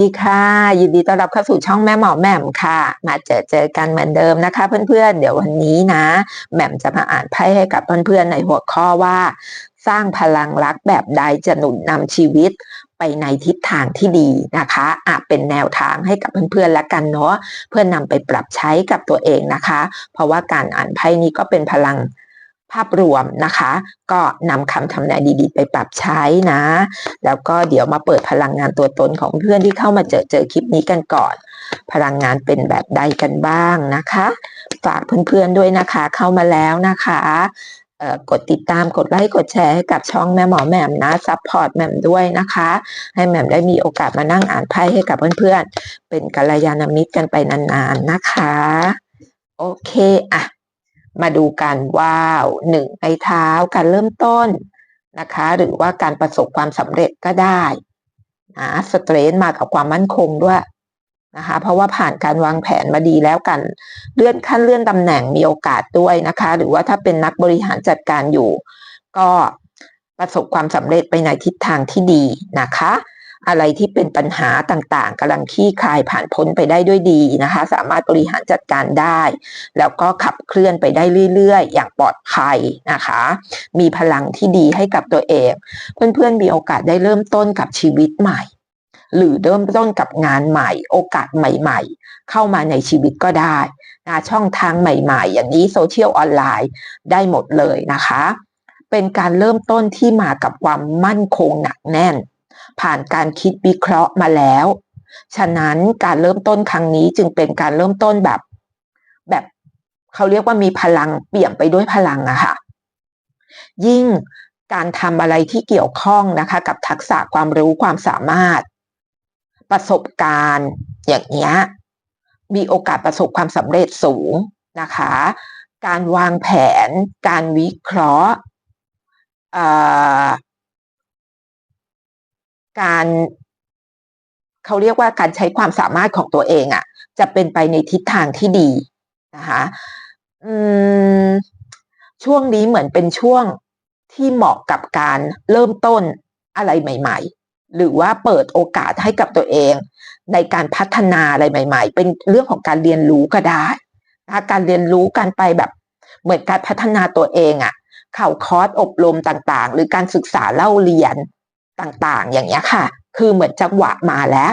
ดีค่ะยินดีต้อนรับเข้าสู่ช่องแม่หมอแหม่มค่ะ มาเจอเจอกันเหมือนเดิมนะคะ เพื่อนๆ เดี๋ยววันนี้นะแหม่มจะมาอ่านไพ่ให้กับเพื่อนๆในหัวข้อว่า สร้างพลังรักแบบใดจะหนุนนำชีวิตไปในทิศทางที่ดีนะคะอาจเป็นแนวทางให้กับเพื่อนๆและกันเนาะเพื่อนนำไปปรับใช้กับตัวเองนะคะ เพราะว่าการอ่านไพ่นี้ก็เป็นพลัง ภาพรวมนะคะ ก็นำคำทำนายดีๆ ไปปรับใช้นะ แล้วก็เดี๋ยวมาเปิดพลังงานตัวตนของเพื่อนที่เข้ามาเจอเจอคลิปนี้กันก่อน พลังงานเป็นแบบใดกันบ้างนะคะ ฝากเพื่อนๆด้วยนะคะ เข้ามาแล้วนะคะกดติดตามกดไลค์กดแชร์ให้กับช่องแม่หมอแหม่มนะซัพพอร์ตแหม่มด้วยนะคะ ให้แหม่มได้มีโอกาสมานั่งอ่านไพ่ให้กับเพื่อนๆ เป็นกัลยาณมิตรกันไปนานๆนะคะ โอเคอะ มาดูกันว้าวหนึ่งในเท้าการเริ่มต้นนะคะ หรือว่าการประสบความสำเร็จก็ได้นะสเตรนมากับความมั่นคงด้วยนะคะ เพราะว่าผ่านการวางแผนมาดีแล้วกันเลื่อนขั้นเลื่อนตำแหน่งมีโอกาสด้วยนะคะ หรือว่าถ้าเป็นนักบริหารจัดการอยู่ ก็ประสบความสำเร็จไปในทิศทางที่ดีนะคะ อะไรที่เป็นปัญหาต่างๆกำลังขี้คลายผ่านพ้นไปได้ด้วยดีนะคะ สามารถบริหารจัดการได้ แล้วก็ขับเคลื่อนไปได้เรื่อยๆ อย่างปลอดภัยนะคะ มีพลังที่ดีให้กับตัวเอง เพื่อนๆมีโอกาสได้เริ่มต้นกับชีวิตใหม่ หรือเริ่มต้นกับงานใหม่ โอกาสใหม่ๆ เข้ามาในชีวิตก็ได้นะช่องทางใหม่ๆ อย่างนี้โซเชียลออนไลน์ได้หมดเลยนะคะ เป็นการเริ่มต้นที่มากับความมั่นคงหนักแน่น ผ่านการคิดวิเคราะห์มาแล้ว ฉะนั้นการเริ่มต้นครั้งนี้จึงเป็นการเริ่มต้นแบบ แบบเขาเรียกว่ามีพลังเปี่ยมไปด้วยพลังอะค่ะ ยิ่งการทำอะไรที่เกี่ยวข้องนะคะ กับทักษะความรู้ความสามารถ ประสบการณ์ อย่างเงี้ยมีโอกาสประสบความสำเร็จสูงนะคะ การวางแผน การวิเคราะห์ การเขาเรียกว่าการใช้ความสามารถของตัวเองอะ่ะ จะเป็นไปในทิศทางที่ดีนะคะอืมช่วงนี้เหมือนเป็นช่วงที่เหมาะกับการเริ่มต้นอะไรใหม่ ๆ หรือว่าเปิดโอกาสให้กับตัวเอง ในการพัฒนาอะไรใหม่ ๆ เป็นเรื่องของการเรียนรู้ก็ได้นะคะการเรียนรู้การไปแบบเหมือนการพัฒนาตัวเองอะ่ะเข่าคอร์สอบรมต่างๆ หรือการศึกษาเล่าเรียน ต่างๆ อย่างนี้ค่ะ คือเหมือนจังหวะมาแล้ว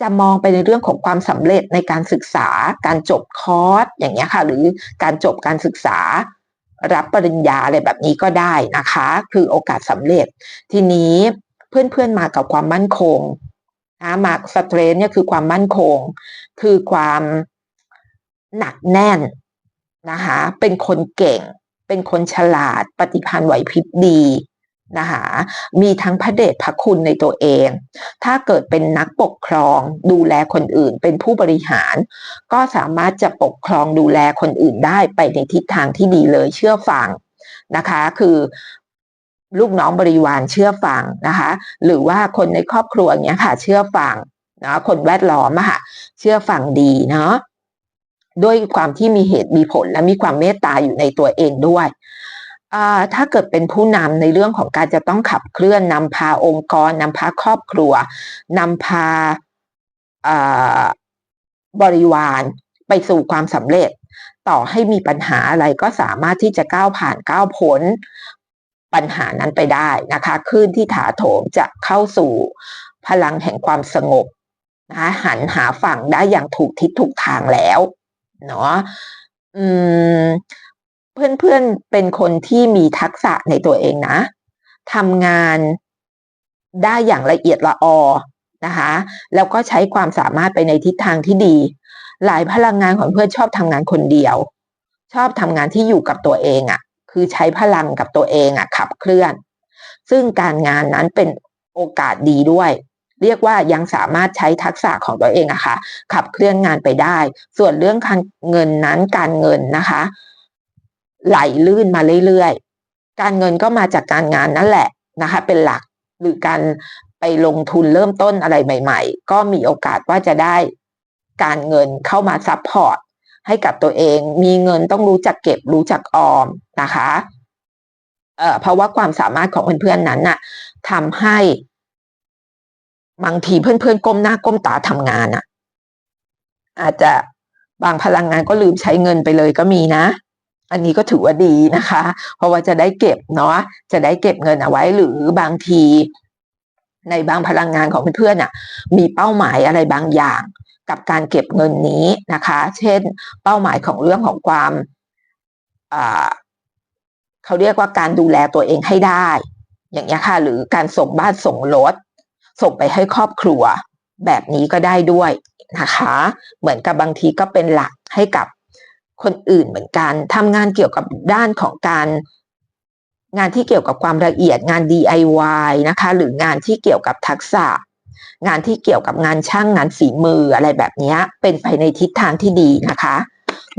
จะมองไปในเรื่องของความสำเร็จในการศึกษา การจบคอร์สอย่างนี้ค่ะ หรือการจบการศึกษา รับปริญญาอะไรแบบนี้ก็ได้นะคะ คือโอกาสสำเร็จ ทีนี้เพื่อนๆมากับความมั่นคงนะมาสเตรนเนี่ยคือความมั่นคง คือความหนักแน่นนะคะ เป็นคนเก่ง เป็นคนฉลาด ปฏิพันธ์ไหวพริบดี นะคะมีทั้งพระเดชพระคุณในตัวเอง ถ้าเกิดเป็นนักปกครองดูแลคนอื่น เป็นผู้บริหาร ก็สามารถจะปกครองดูแลคนอื่นได้ไปในทิศทางที่ดีเลยเชื่อฟังนะคะ คือลูกน้องบริวารเชื่อฟังนะคะ หรือว่าคนในครอบครัวเนี้ยค่ะ เชื่อฟังนะคนแวดล้อมอะค่ะ เชื่อฟังดีเนาะด้วยความที่มีเหตุมีผลและมีความเมตตาอยู่ในตัวเองด้วย ถ้าเกิดเป็นผู้นำในเรื่องของการจะต้องขับเคลื่อนนำพาองค์กรนำพาครอบครัวนำพาบริวารไปสู่ความสำเร็จ ต่อให้มีปัญหาอะไรก็สามารถที่จะก้าวผ่านก้าวพ้นปัญหานั้นไปได้นะคะคลื่นที่ถาโถมจะเข้าสู่พลังแห่งความสงบนะคะหันหาฝั่งได้อย่างถูกทิศถูกทางแล้วเนาะอืม เพื่อนๆเป็นคนที่มีทักษะในตัวเองนะทำงานได้อย่างละเอียดละออนะคะแล้วก็ใช้ความสามารถไปในทิศทางที่ดี หลายพลังงานของเพื่อนชอบทำงานคนเดียว ชอบทำงานที่อยู่กับตัวเองอะ่ะ คือใช้พลังกับตัวเองอะ่ะขับเคลื่อน ซึ่งการงานนั้นเป็นโอกาสดีด้วย เรียกว่ายังสามารถใช้ทักษะของตัวเองอะคะ่ะขับเคลื่อนงานไปได้ ส่วนเรื่องการเงินนั้นการเงินนะคะ ไหลลื่นมาเรื่อยๆ การเงินก็มาจากการงานนั่นแหละนะคะ เป็นหลักหรือการไปลงทุนเริ่มต้นอะไรใหม่ ๆ ก็มีโอกาสว่าจะได้การเงินเข้ามาซับพอร์ตให้กับตัวเอง มีเงินต้องรู้จักเก็บรู้จักออมนะคะเอ่อเพราะว่าความสามารถของเพื่อนๆนั้นน่ะทำให้บางทีเพื่อนๆก้มหน้าก้มตาทำงานอะ อาจจะบางพลังงานก็ลืมใช้เงินไปเลยก็มีนะ อันนี้ก็ถือว่าดีนะคะ เพราะว่าจะได้เก็บเนาะจะได้เก็บเงินเอาไว้หรือบางที ในบางพลังงานของเพื่อนๆอะมีเป้าหมายอะไรบางอย่าง กับการเก็บเงินนี้นะคะ เช่น เป้าหมายของเรื่องของความเขาเรียกว่าการดูแลตัวเองให้ได้ อย่างนี้ค่ะ หรือการส่งบ้านส่งรถส่งไปให้ครอบครัว แบบนี้ก็ได้ด้วยนะคะ เหมือนกับบางทีก็เป็นหลักให้กับ คนอื่นเหมือนกันทำงานเกี่ยวกับด้านของการ งานที่เกี่ยวกับความละเอียดงาน DIY นะคะ หรืองานที่เกี่ยวกับทักษะ งานที่เกี่ยวกับงานช่างงานฝีมืออะไรแบบนี้เป็นไปในทิศทางที่ดีนะคะ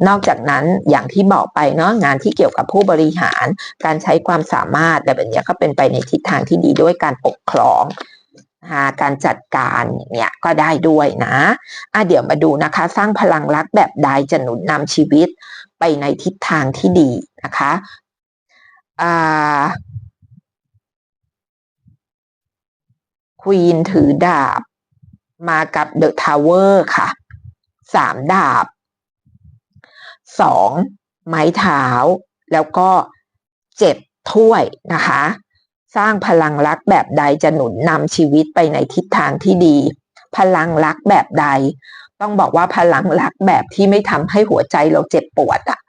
นอกจากนั้นอย่างที่บอกไปเนาะงานที่เกี่ยวกับผู้บริหาร การใช้ความสามารถแต่แบบนี้ก็เป็นไปในทิศทางที่ดีด้วยการปกครอง นะคะการจัดการเงี้ยก็ได้ด้วยนะอะเดี๋ยวมาดูนะคะ สร้างพลังรักแบบใดจะหนุนนำชีวิตไปในทิศทางที่ดีนะคะอ่าควีนถือดาบ มากับเดอะทาวเวอร์ค่ะสามดาบสองไม้เท้า แล้วก็เจ็ดถ้วยนะคะ สร้างพลังรักแบบใดจะหนุนนำชีวิตไปในทิศทางที่ดี พลังรักแบบใด ต้องบอกว่าพลังรักแบบที่ไม่ทำให้หัวใจเราเจ็บปวดอะ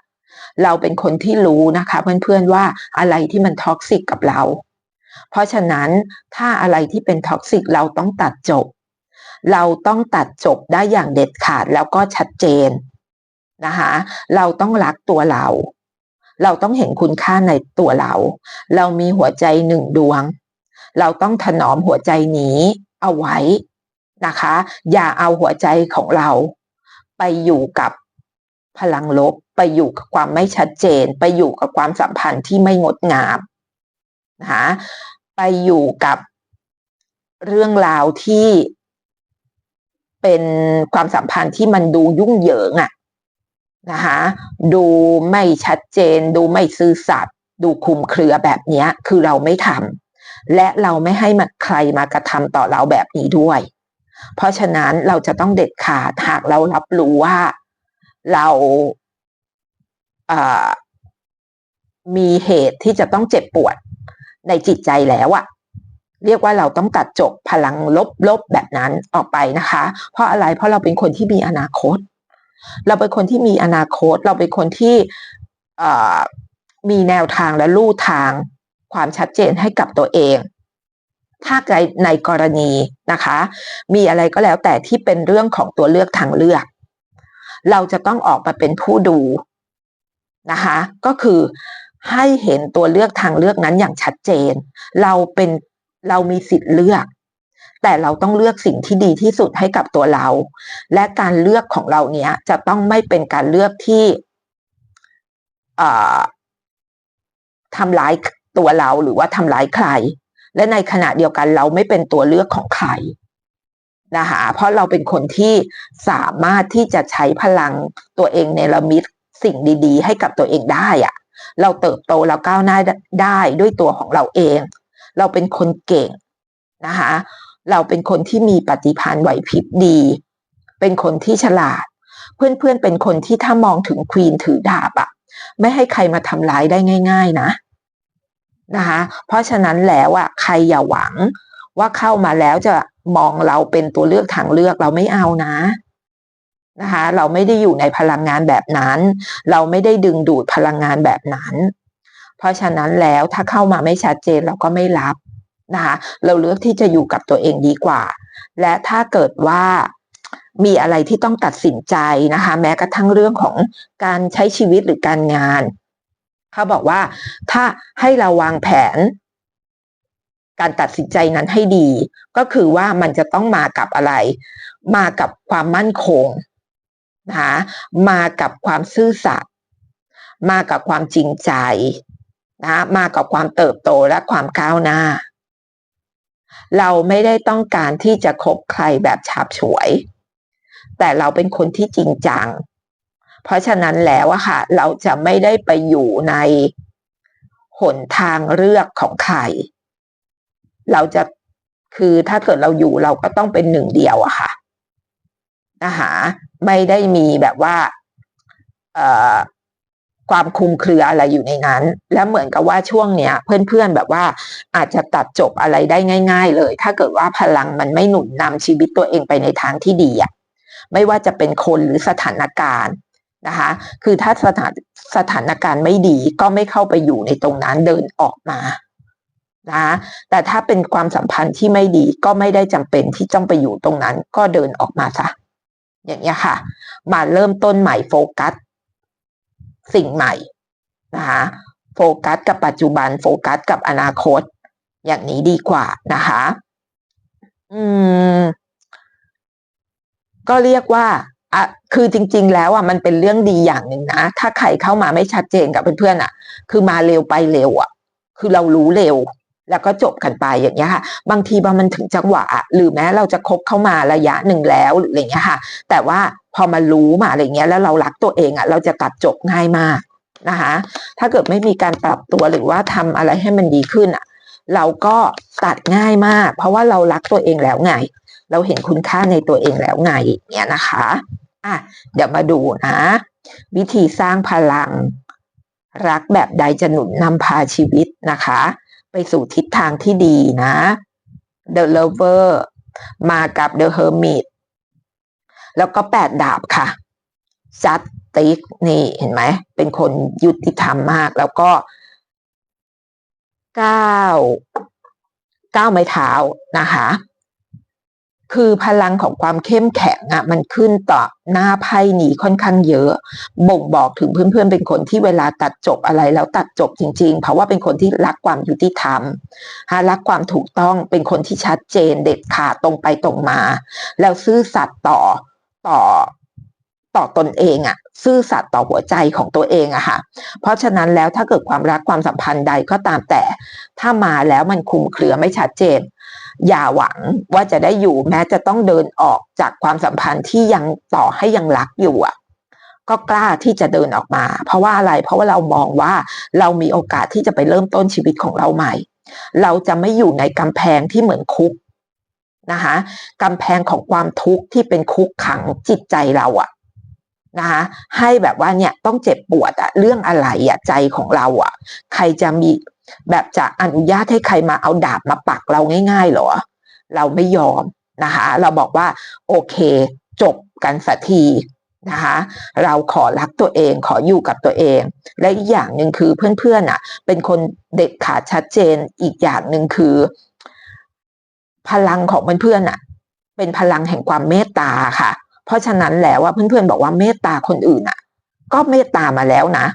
เราเป็นคนที่รู้นะคะ เพื่อนๆว่าอะไรที่มันท็อกซิกกับเรา เพราะฉะนั้นถ้าอะไรที่เป็นท็อกซิกเราต้องตัดจบ เราต้องตัดจบได้อย่างเด็ดขาดแล้วก็ชัดเจนนะคะ เราต้องรักตัวเรา เราต้องเห็นคุณค่าในตัวเรา เรามีหัวใจหนึ่งดวง เราต้องถนอมหัวใจนี้เอาไว้นะคะ อย่าเอาหัวใจของเรา ไปอยู่กับพลังลบ ไปอยู่กับความไม่ชัดเจน ไปอยู่กับความสัมพันธ์ที่ไม่งดงามนะคะไปอยู่กับเรื่องราวที่เป็นความสัมพันธ์ที่มันดูยุ่งเหยิงอะ่ะ นะคะดูไม่ชัดเจน ดูไม่ซื่อสัตย์ดูคุมเครือแบบนี้คือเราไม่ทำและเราไม่ให้มาใครมากระทำต่อเราแบบนี้ด้วย เพราะฉะนั้นเราจะต้องเด็ดขาดหากเรารับรู้ว่าเราามีเหตุที่จะต้องเจ็บปวดในจิตใจแล้วอะเรียกว่าเราต้องตัดจบพลังลบๆแบบนั้นออกไปนะคะ เพราะอะไรเพราะเราเป็นคนที่มีอนาคต เราเป็นคนที่มีอนาคต เราเป็นคนที่มีแนวทางและลู่ทางความชัดเจนให้กับตัวเอง ถ้าในในกรณีนะคะ มีอะไรก็แล้วแต่ที่เป็นเรื่องของตัวเลือกทางเลือก เราจะต้องออกมาเป็นผู้ดูนะคะ ก็คือให้เห็นตัวเลือกทางเลือกนั้นอย่างชัดเจน เราเป็นเรามีสิทธิ์เลือก แต่เราต้องเลือกสิ่งที่ดีที่สุดให้กับตัวเรา และการเลือกของเราเนี้ยจะต้องไม่เป็นการเลือกที่ทำร้ายตัวเราหรือว่าทำร้ายใคร และในขณะเดียวกันเราไม่เป็นตัวเลือกของใครนะคะเพราะเราเป็นคนที่สามารถที่จะใช้พลังตัวเองในละมิตสิ่งดีๆ ให้กับตัวเองได้อะเราเติบโตเราก้าวหน้าได้ด้วยตัวของเราเอง เราเป็นคนเก่งนะคะ เราเป็นคนที่มีปฏิภาณไหวพริบดี เป็นคนที่ฉลาด เพื่อนๆเป็นคนที่ถ้ามองถึงควีนถือดาบอะไม่ให้ใครมาทำร้ายได้ง่าย ๆนะนะคะ เพราะฉะนั้นแล้วอะใครอย่าหวังว่าเข้ามาแล้วจะมองเราเป็นตัวเลือกทางเลือกเราไม่เอานะนะคะเราไม่ได้อยู่ในพลังงานแบบนั้น เราไม่ได้ดึงดูดพลังงานแบบนั้น เพราะฉะนั้นแล้วถ้าเข้ามาไม่ชัดเจนเราก็ไม่รับ นะคะเราเลือกที่จะอยู่กับตัวเองดีกว่า และถ้าเกิดว่ามีอะไรที่ต้องตัดสินใจนะคะ แม้กระทั่งเรื่องของการใช้ชีวิตหรือการงานเขาบอกว่าถ้าให้เราวางแผน การตัดสินใจนั้นให้ดี ก็คือว่ามันจะต้องมากับอะไร มากับความมั่นคงนะคะมากับความซื่อสัตย์มากับความจริงใจนะมากับความเติบโตและความก้าวหน้า เราไม่ได้ต้องการที่จะคบใครแบบฉาบฉวย แต่เราเป็นคนที่จริงจัง เพราะฉะนั้นแล้วอะค่ะ เราจะไม่ได้ไปอยู่ในหนทางเลือกของใคร เราจะคือถ้าเกิดเราอยู่เราก็ต้องเป็นหนึ่งเดียวอะค่ะนะคะไม่ได้มีแบบว่า เอ่อ ความคุมเครืออะไรอยู่ในนั้น แล้วเหมือนกับว่าช่วงเนี้ย เพื่อนๆแบบว่าอาจจะตัดจบอะไรได้ง่าย ๆ เลย ถ้าเกิดว่าพลังมันไม่หนุนนำชีวิตตัวเองไปในทางที่ดีอะไม่ว่าจะเป็นคนหรือสถานการณ์นะคะ คือถ้าสถานสถานการณ์ไม่ดีก็ไม่เข้าไปอยู่ในตรงนั้นเดินออกมานะแต่ถ้าเป็นความสัมพันธ์ที่ไม่ดีก็ไม่ได้จำเป็นที่ต้องไปอยู่ตรงนั้น ก็เดินออกมาซะอย่างเงี้ยค่ะ มาเริ่มต้นใหม่โฟกัส สิ่งใหม่นะคะโฟกัสกับปัจจุบันโฟกัสกับอนาคต อย่างนี้ดีกว่านะคะ อืม ก็เรียกว่าอะคือจริง ๆ แล้วอะมันเป็นเรื่องดีอย่างหนึ่งนะ ถ้าใครเข้ามาไม่ชัดเจนกับเพื่อนๆอะ คือมาเร็วไปเร็วอะ คือเรารู้เร็ว แล้วก็จบกันไปอย่างเงี้ยค่ะ บางทีบางมันถึงจังหวะ หรือแม้เราจะคบเข้ามาระยะหนึ่งแล้วหรืออะไรเงี้ยค่ะ แต่ว่าพอมารู้มาอะไรเงี้ยแล้วเรารักตัวเองอะ เราจะตัดจบง่ายมากนะคะ ถ้าเกิดไม่มีการปรับตัวหรือว่าทำอะไรให้มันดีขึ้นอะ เราก็ตัดง่ายมาก เพราะว่าเรารักตัวเองแล้วไง เราเห็นคุณค่าในตัวเองแล้วไงเนี่ยนะคะอะเดี๋ยวมาดูนะ วิธีสร้างพลัง รักแบบใดจะหนุนนำพาชีวิตนะคะ ไปสู่ทิศทางที่ดีนะ The Lover มากับ The Hermit แล้วก็แปดดาบค่ะจัดติกนี่เห็นไหม เป็นคนยุติธรรมมาก แล้วก็เก้าเก้าไม้เท้านะคะ คือพลังของความเข้มแข็งอะ่ะมันขึ้นต่อหน้าไพ่นี้ค่อนข้างเยอะ บ่งบอกถึงเพื่อนๆ เป็นคนที่เวลาตัดจบอะไรแล้วตัดจบจริง ๆ เพราะว่าเป็นคนที่รักความยุติธรรมฮะรักความถูกต้องเป็นคนที่ชัดเจนเด็ดขาดตรงไปตรงมา แล้วซื่อสัตย์ต่อต่อต่อตนเองอะ่ะซื่อสัตย์ต่อหัวใจของตัวเองอะค่ะ เพราะฉะนั้นแล้วถ้าเกิดความรักความสัมพันธ์ใดก็ตามแต่ ถ้ามาแล้วมันคลุมเครือไม่ชัดเจน อย่าหวังว่าจะได้อยู่แม้จะต้องเดินออกจากความสัมพันธ์ที่ยังต่อให้ยังรักอยู่อะก็กล้าที่จะเดินออกมา เพราะว่าอะไรเพราะว่าเรามองว่าเรามีโอกาสที่จะไปเริ่มต้นชีวิตของเราใหม่ เราจะไม่อยู่ในกำแพงที่เหมือนคุกนะคะกำแพงของความทุกข์ที่เป็นคุกขังจิตใจเราอะนะคะให้แบบว่าเนี่ยต้องเจ็บปวดอะเรื่องอะไรอะใจของเราอะใครจะมี แบบจะอนุญาตให้ใครมาเอาดาบมาปักเราง่ายๆหรอ เราไม่ยอมนะคะ เราบอกว่าโอเค จบกันสักทีนะคะเราขอรักตัวเองขออยู่กับตัวเอง และอีกอย่างหนึ่งคือเพื่อนๆอะ เป็นคนเด็ดขาดชัดเจนอีกอย่างหนึ่งคือ พลังของเพื่อนๆอะ เป็นพลังแห่งความเมตตาค่ะ เพราะฉะนั้นแล้วว่าเพื่อนๆบอกว่าเมตตาคนอื่นอะ ก็เมตตามาแล้วนะ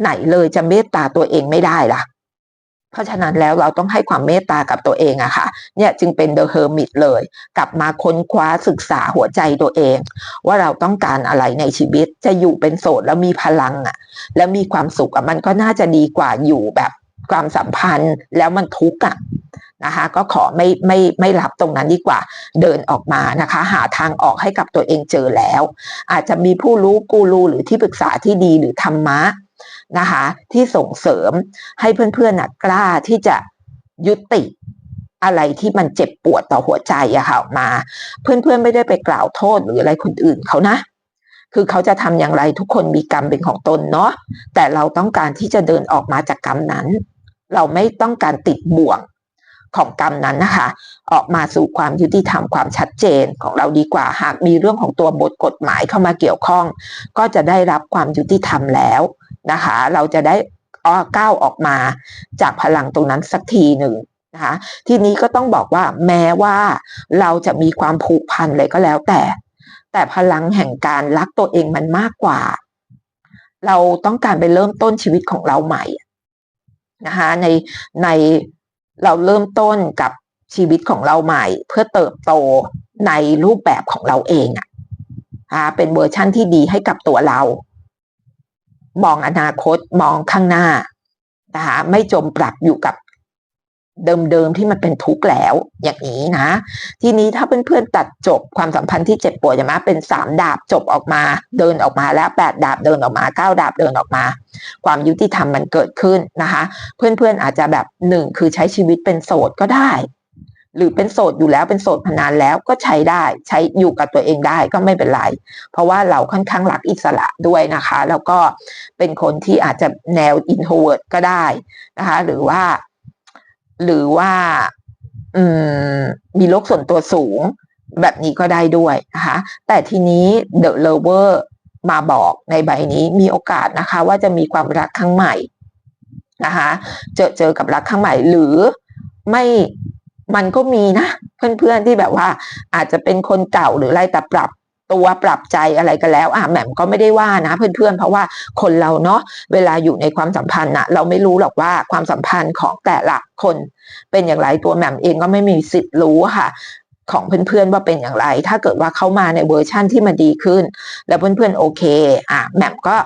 ไหนเลยจะเมตตาตัวเองไม่ได้ล่ะ เพราะฉะนั้นแล้วเราต้องให้ความเมตตากับตัวเองอะค่ะ เนี่ยจึงเป็นเดอะเฮอร์มิตเลย กลับมาค้นคว้าศึกษาหัวใจตัวเอง ว่าเราต้องการอะไรในชีวิตจะอยู่เป็นโสดแล้วมีพลังอะแล้วมีความสุขอะมันก็น่าจะดีกว่าอยู่แบบความสัมพันธ์แล้วมันทุกข์อะนะคะก็ขอไม่ไม่ไม่รับตรงนั้นดีกว่าเดินออกมานะคะ หาทางออกให้กับตัวเองเจอแล้ว อาจจะมีผู้รู้กูรูหรือที่ปรึกษาที่ดีหรือธรรมะ นะคะที่ส่งเสริมให้เพื่อนๆนะกล้าที่จะยุติอะไรที่มันเจ็บปวดต่อหัวใจอะค่ะมา เพื่อนๆไม่ได้ไปกล่าวโทษหรืออะไรคนอื่นเขานะ คือเขาจะทำอย่างไรทุกคนมีกรรมเป็นของตนเนาะแต่เราต้องการที่จะเดินออกมาจากกรรมนั้น เราไม่ต้องการติดบ่วงของกรรมนั้นนะคะ ออกมาสู่ความยุติธรรมความชัดเจนของเราดีกว่าหากมีเรื่องของตัวบทกฎหมายเข้ามาเกี่ยวข้อง ก็จะได้รับความยุติธรรมแล้ว นะคะ เราจะได้ก้าวออกมาจากพลังตรงนั้นสักทีหนึ่งนะคะทีนี้ก็ต้องบอกว่าแม้ว่าเราจะมีความผูกพันอะไรก็แล้วแต่ แต่พลังแห่งการรักตัวเองมันมากกว่า เราต้องการไปเริ่มต้นชีวิตของเราใหม่นะคะในในเราเริ่มต้นกับชีวิตของเราใหม่ เพื่อเติบโตในรูปแบบของเราเองอะ่ะเป็นเวอร์ชั่นที่ดีให้กับตัวเรา มองอนาคตมองข้างหน้านะคะไม่จมปลักอยู่กับเดิมๆที่มันเป็นทุกข์แล้ว อย่างนี้นะ ทีนี้ถ้าเพื่อนๆตัดจบความสัมพันธ์ที่เจ็บปวดใช่ไหมเป็นสามดาบจบออกมา เดินออกมาแล้วแปดดาบเดินออกมาเก้าดาบเดินออกมา ความยุติธรรมมันเกิดขึ้นนะคะ เพื่อนๆอาจจะแบบหนึ่งคือใช้ชีวิตเป็นโสดก็ได้ หรือเป็นโสดอยู่แล้วเป็นโสดมานานแล้วก็ใช้ได้ ใช้อยู่กับตัวเองได้ก็ไม่เป็นไร เพราะว่าเราค่อนข้างรักอิสระด้วยนะคะ แล้วก็เป็นคนที่อาจจะแนว introvert ก็ได้นะคะ หรือว่า หรือว่าอืมมีโลกส่วนตัวสูงแบบนี้ก็ได้ด้วยนะคะแต่ทีนี้ The Lover มาบอกในใบนี้มีโอกาสนะคะ ว่าจะมีความรักครั้งใหม่นะคะ เจอเจอกับรักครั้งใหม่หรือไม่ มันก็มีนะ เพื่อนๆที่แบบว่า อาจจะเป็นคนเก่าหรืออะไรแต่ปรับตัวปรับใจอะไรกันแล้วอะแหม่มก็ไม่ได้ว่านะ เพื่อนๆ เพราะว่าคนเราเนาะเวลาอยู่ในความสัมพันธ์นะเราไม่รู้หรอกว่าความสัมพันธ์ของแต่ละคน เป็นอย่างไรตัวแหม่มเองก็ไม่มีสิทธิ์รู้ค่ะของเพื่อนๆว่าเป็นอย่างไร ถ้าเกิดว่าเขามาในเวอร์ชั่นที่มันดีขึ้น แล้วเพื่อนๆโอเคอะแหม่มก็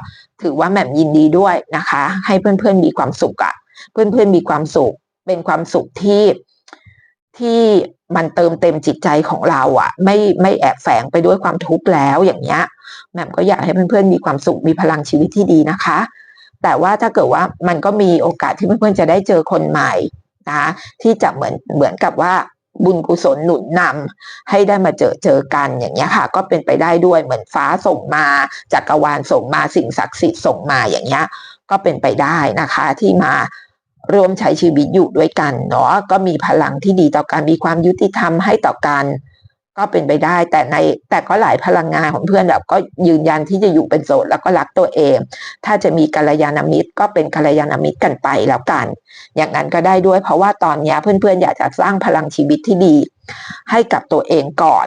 ถือว่าแหม่มยินดีด้วยนะคะ ให้เพื่อนๆมีความสุขอะเพื่อนๆมีความสุขเป็นความสุขที่ ที่มันเติมเต็มจิตใจของเราอะไม่ไม่แอบแฝงไปด้วยความทุกข์แล้วอย่างเงี้ยแหม่มก็อยากให้เพื่อนๆมีความสุขมีพลังชีวิตที่ดีนะคะ แต่ว่าถ้าเกิดว่ามันก็มีโอกาสที่เพื่อนๆจะได้เจอคนใหม่นะที่จะเหมือนเหมือนกับว่าบุญกุศลหนุนนำให้ได้มาเจอเจอกันอย่างเงี้ยค่ะ ก็เป็นไปได้ด้วยเหมือนฟ้าส่งมาจักรวาลส่งมาสิ่งศักดิ์สิทธิ์ส่งมาอย่างเงี้ยก็เป็นไปได้นะคะที่มา ร่วมใช้ชีวิตอยู่ด้วยกันเนาะก็มีพลังที่ดีต่อกันมีความยุติธรรมให้ต่อกัน ก็เป็นไปได้ แต่ในแต่ก็หลายพลังงานของเพื่อนแบบก็ยืนยันที่จะอยู่เป็นโสดแล้วก็รักตัวเอง ถ้าจะมีกัลยาณมิตรก็เป็นกัลยาณมิตรกันไปแล้วกัน อย่างนั้นก็ได้ด้วยเพราะว่าตอนนี้เพื่อนๆอยากจะสร้างพลังชีวิตที่ดี ให้กับตัวเองก่อน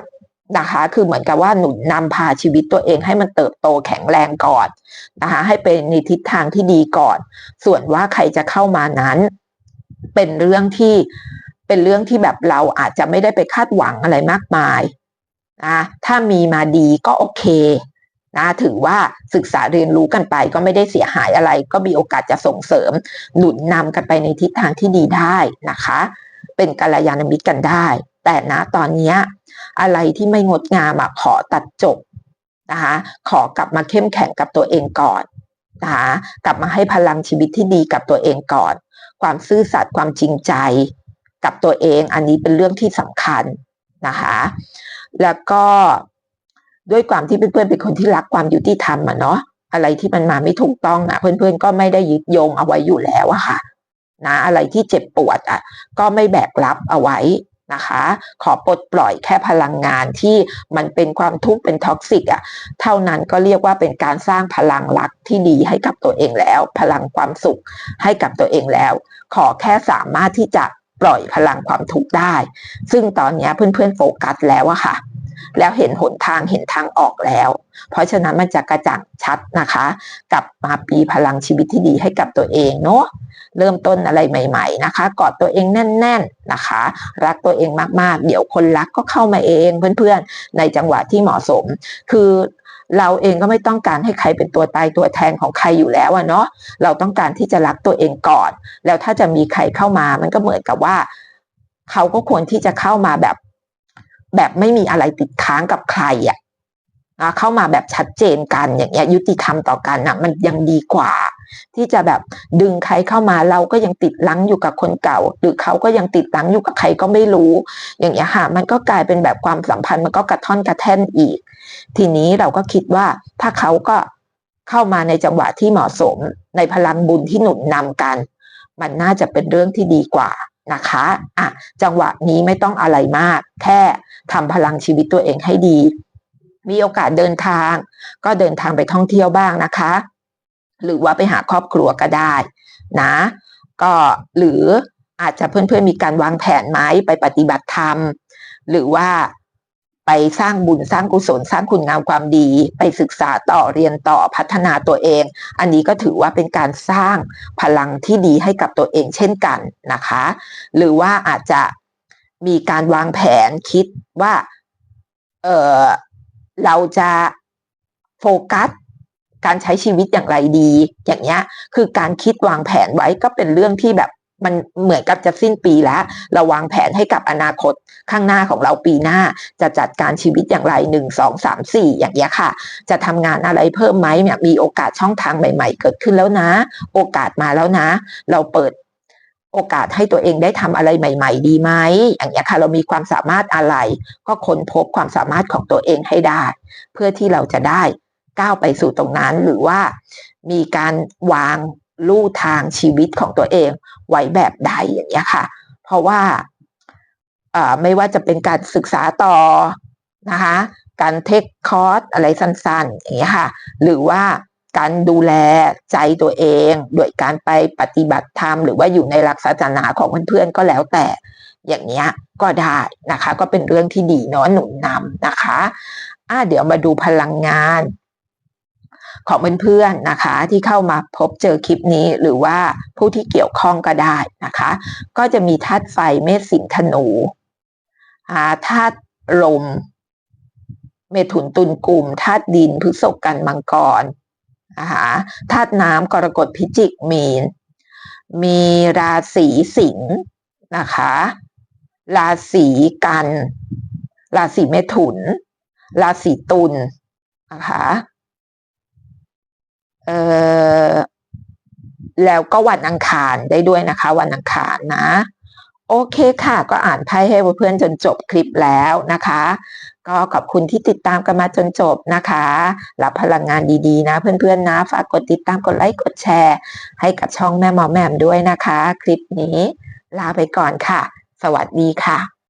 นะคะ คือเหมือนกับว่าหนุนนำพาชีวิตตัวเองให้มันเติบโตแข็งแรงก่อนนะคะ ให้เป็นในทิศทางที่ดีก่อน ส่วนว่าใครจะเข้ามานั้น เป็นเรื่องที่เป็นเรื่องที่แบบเราอาจจะไม่ได้ไปคาดหวังอะไรมากมายนะถ้ามีมาดีก็โอเคนะถือว่าศึกษาเรียนรู้กันไปก็ไม่ได้เสียหายอะไร ก็มีโอกาสจะส่งเสริม หนุนนำกันไปในทิศทางที่ดีได้นะคะ เป็นกัลยาณมิตรกันได้ แต่นะตอนนี้ อะไรที่ไม่งดงามอะขอตัดจบนะคะขอกลับมาเข้มแข็งกับตัวเองก่อนนะคะกลับมาให้พลังชีวิตที่ดีกับตัวเองก่อน ความซื่อสัตย์ความจริงใจกับตัวเองอันนี้เป็นเรื่องที่สำคัญนะคะแล้วก็ด้วยความที่เพื่อนๆเป็นคนที่รักความยุติธรรมอะเนาะอะไรที่มันมาไม่ถูกต้องอะเพื่อนๆก็ไม่ได้ยึดโยงเอาไว้อยู่แล้วอะค่ะนะอะไรที่เจ็บปวดอะก็ไม่แบกรับเอาไว้ นะคะ ขอปลดปล่อยแค่พลังงานที่มันเป็นความทุกข์เป็นท็อกซิกอะ่ะเท่านั้นก็เรียกว่าเป็นการสร้างพลังรักที่ดีให้กับตัวเองแล้ว พลังความสุขให้กับตัวเองแล้ว ขอแค่สามารถที่จะปล่อยพลังความทุกข์ได้ ซึ่งตอนนี้เพื่อนๆโฟกัสแล้วอะค่ะ แล้วเห็นหนทางเห็นทางออกแล้ว เพราะฉะนั้นมันจะกระจ่างชัดนะคะ กลับมาปีพลังชีวิตที่ดีให้กับตัวเองเนาะเริ่มต้นอะไรใหม่ ๆ นะคะ กอดตัวเองแน่น ๆนะคะ รักตัวเองมากๆ เดี๋ยวคนรักก็เข้ามาเองเพื่อนๆ ในจังหวะที่เหมาะสม คือเราเองก็ไม่ต้องการให้ใครเป็นตัวตายตัวแทนของใครอยู่แล้วอะเนาะ เราต้องการที่จะรักตัวเองก่อน แล้วถ้าจะมีใครเข้ามา มันก็เหมือนกับว่า เขาก็ควรที่จะเข้ามาแบบ แบบไม่มีอะไรติดค้างกับใครอะนะเข้ามาแบบชัดเจนกันอย่างเงี้ยยุติธรรมต่อกันนะมันยังดีกว่า ที่จะแบบดึงใครเข้ามาเราก็ยังติดลังอยู่กับคนเก่า หรือเขาก็ยังติดลังอยู่กับใครก็ไม่รู้ อย่างเงี้ยค่ะมันก็กลายเป็นแบบความสัมพันธ์มันก็กระท่อนกระแท่นอีก ทีนี้เราก็คิดว่าถ้าเขาก็เข้ามาในจังหวะที่เหมาะสมในพลังบุญที่หนุนนำกัน มันน่าจะเป็นเรื่องที่ดีกว่า นะคะอะจังหวะนี้ไม่ต้องอะไรมาก แค่ทำพลังชีวิตตัวเองให้ดี มีโอกาสเดินทาง ก็เดินทางไปท่องเที่ยวบ้างนะคะ หรือว่าไปหาครอบครัวก็ได้นะ ก็หรืออาจจะเพื่อนๆมีการวางแผนไหมไปปฏิบัติธรรม หรือว่า ไปสร้างบุญสร้างกุศลสร้างคุณงามความดี ไปศึกษาต่อเรียนต่อพัฒนาตัวเอง อันนี้ก็ถือว่าเป็นการสร้างพลังที่ดีให้กับตัวเองเช่นกันนะคะ หรือว่าอาจจะมีการวางแผนคิดว่าเออเราจะโฟกัสการใช้ชีวิตอย่างไรดี อย่างเงี้ย คือการคิดวางแผนไว้ก็เป็นเรื่องที่แบบ มันเหมือนกับจะสิ้นปีแล้ว เราวางแผนให้กับอนาคตข้างหน้าของเราปีหน้า จะจัดการชีวิตอย่างไรหนึ่งสองสามสี่อย่างเงี้ยค่ะ จะทำงานอะไรเพิ่มไหมเนี่ยมีโอกาสช่องทางใหม่ ๆ เกิดขึ้นแล้วนะ โอกาสมาแล้วนะ เราเปิดโอกาสให้ตัวเองได้ทำอะไรใหม่ ๆ ดีไหมอย่างเงี้ยค่ะ เรามีความสามารถอะไร ก็ค้นพบความสามารถของตัวเองให้ได้ เพื่อที่เราจะได้ก้าวไปสู่ตรงนั้นหรือว่ามีการวาง ลู่ทางชีวิตของตัวเองไว้แบบใดอย่างเงี้ยค่ะ เพราะว่าไม่ว่าจะเป็นการศึกษาต่อนะคะการเทคคอร์สอะไรสั้นๆอย่างเงี้ยค่ะ หรือว่าการดูแลใจตัวเอง โดยการไปปฏิบัติธรรมหรือว่าอยู่ในหลักศาสนาของเพื่อนๆก็แล้วแต่ อย่างเงี้ยก็ได้นะคะ ก็เป็นเรื่องที่ดีเนาะหนุนนำนะคะอะเดี๋ยวมาดูพลังงาน ของเพื่อนๆนะคะ ที่เข้ามาพบเจอคลิปนี้หรือว่าผู้ที่เกี่ยวข้องก็ได้นะคะ ก็จะมีธาตุไฟเมษสิงธนูธาตุลม เมถุนตุลกลุ่มธาตุดินพฤษภกันมังกรนะคะธาตุน้ำกรกฎพิจิกมีน มีราศีสิงห์นะคะ ราศีกัน ราศีเมถุน ราศีตุลนะคะ เอ่อแล้วก็วันอังคารได้ด้วยนะคะ วันอังคารนะ โอเคค่ะ ก็อ่านไพ่ให้เพื่อนๆจนจบคลิปแล้วนะคะ ก็ขอบคุณที่ติดตามกันมาจนจบนะคะ รับพลังงานดีๆ นะ เพื่อนๆนะ ฝากกดติดตามกดไลค์กดแชร์ ให้กับช่องแม่หมอแหม่มด้วยนะคะ คลิปนี้ ลาไปก่อนค่ะ สวัสดีค่ะ